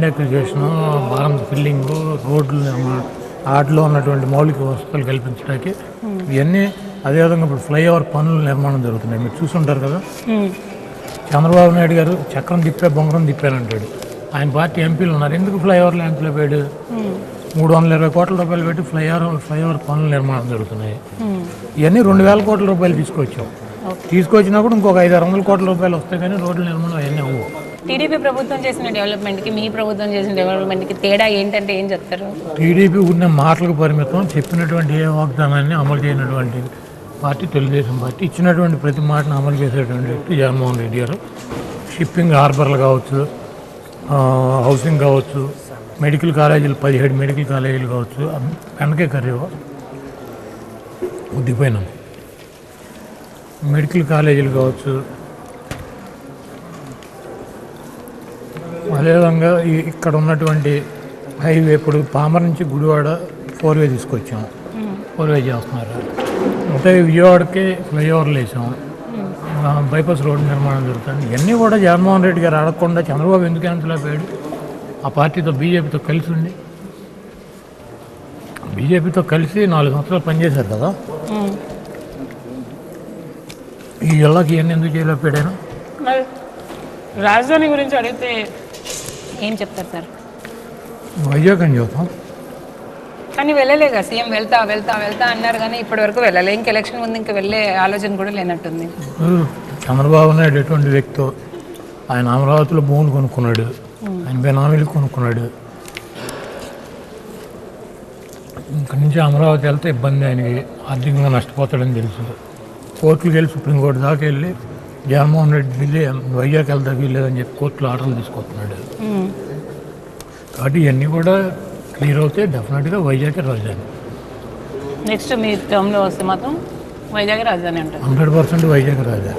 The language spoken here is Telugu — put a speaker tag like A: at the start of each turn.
A: ల్యాండ్ అక్విజిషన్ బారం ఫిల్లింగ్ రోడ్లు నిర్మాణం వాటిలో ఉన్నటువంటి మౌలిక వసతులు కల్పించడానికి ఇవన్నీ అదేవిధంగా ఇప్పుడు ఫ్లైఓవర్ పనుల నిర్మాణం జరుగుతున్నాయి. మీరు చూసుంటారు కదా. చంద్రబాబు నాయుడు గారు చక్రం తిప్పే బొంగరం తిప్పానంటాడు ఆయన పార్టీ ఎంపీలు ఉన్నారు. ఎందుకు ఫ్లైఓవర్ ల్యాండ్లో పోయాడు? మూడు వందల ఇరవై కోట్ల రూపాయలు పెట్టి ఫ్లైఓవర్ ఫ్లైఓవర్ పనుల నిర్మాణం జరుగుతున్నాయి. ఇవన్నీ రెండు వేల కోట్ల రూపాయలు తీసుకొచ్చాం. తీసుకొచ్చినప్పుడు ఇంకొక ఐదు ఆరు వందల కోట్ల రూపాయలు వస్తాయి కానీ రోడ్ల నిర్మాణం అవన్నీ అవ్వవు.
B: టీడీపీ ప్రభుత్వం చేసిన డెవలప్మెంట్కి మీ ప్రభుత్వం చేసిన డెవలప్మెంట్కి తేడా ఏంటంటే ఏం చెప్తారు?
A: టీడీపీ ఉన్న మాటలకు పరిమితం చెప్పినటువంటి ఏ వాగ్దానాన్ని అమలు చేయనటువంటి పార్టీ తెలుగుదేశం పార్టీ ఇచ్చినటువంటి ప్రతి మాటను అమలు చేసేటువంటి వ్యక్తి జగన్మోహన్ రెడ్డి గారు. షిప్పింగ్ హార్బర్లు కావచ్చు హౌసింగ్ కావచ్చు మెడికల్ కాలేజీలు పదిహేడు మెడికల్ కాలేజీలు కావచ్చు వెనకే కర్రీవో ఉద్దిపోయినాం. మెడికల్ కాలేజీలు కావచ్చు అదేవిధంగా ఈ- ఇక్కడ ఉన్నటువంటి హైవే ఇప్పుడు పామర్ నుంచి గుడివాడ ఫోర్ వే తీసుకొచ్చాం. ఫోర్ వే చేస్తున్నారు. అంటే విజయవాడకి ఫ్లైఓవర్లు వేసాం. బైపాస్ రోడ్డు నిర్మాణం జరుగుతుంది. ఇవన్నీ కూడా జగన్మోహన్ రెడ్డి గారు అడగకుండా చంద్రబాబు ఎందుకు క్యాన్సిల్ ఆ పార్టీతో బీజేపీతో కలిసి ఉండి. బీజేపీతో కలిసి నాలుగు సంవత్సరాలు పనిచేశారు కదా. ఈ జిల్లాకి ఇవన్నీ ఎందుకు చేయలేకపోయాను
B: రాజధాని గురించి అడిగితే ఏం చెప్తారు సార్?
A: వైజాగ్ అని చూద్దాం
B: కానీ వెళ్ళలేగా సీఎం వెళ్తా వెళ్తా వెళ్తా అన్నారు కానీ ఇప్పటి వరకు వెళ్ళలే. ఇంక ఎలక్షన్ ముందు ఇంకా వెళ్ళే ఆలోచన కూడా లేనట్టుంది.
A: చంద్రబాబు నాయుడు ఎటువంటి వ్యక్తో? ఆయన అమరావతిలో భూములు కొనుక్కున్నాడు. ఆయన బెనామీలు కొనుక్కున్నాడు. ఇక్కడి నుంచి అమరావతి వెళ్తే ఇబ్బంది ఆయనకి. ఆర్థికంగా నష్టపోతాడని తెలుసు. కోర్టులకు వెళ్ళి సుప్రీంకోర్టు దాకా వెళ్ళి జగన్మోహన్ రెడ్డి వెళ్ళి వైజాగ్ వెళ్తా వీల్లేదని చెప్పి కోర్టులో ఆర్డర్లు తీసుకొస్తున్నాడు. కాబట్టి ఇవన్నీ కూడా క్లియర్ అవుతే డెఫినెట్గా వైజాగ్ రాజధాని.
B: నెక్స్ట్ మీ టర్మ్లో వస్తే మాత్రం వైజాగ్ రాజధాని ఉంటుంది
A: హండ్రెడ్ పర్సెంట్ వైజాగ్ రాజధాని.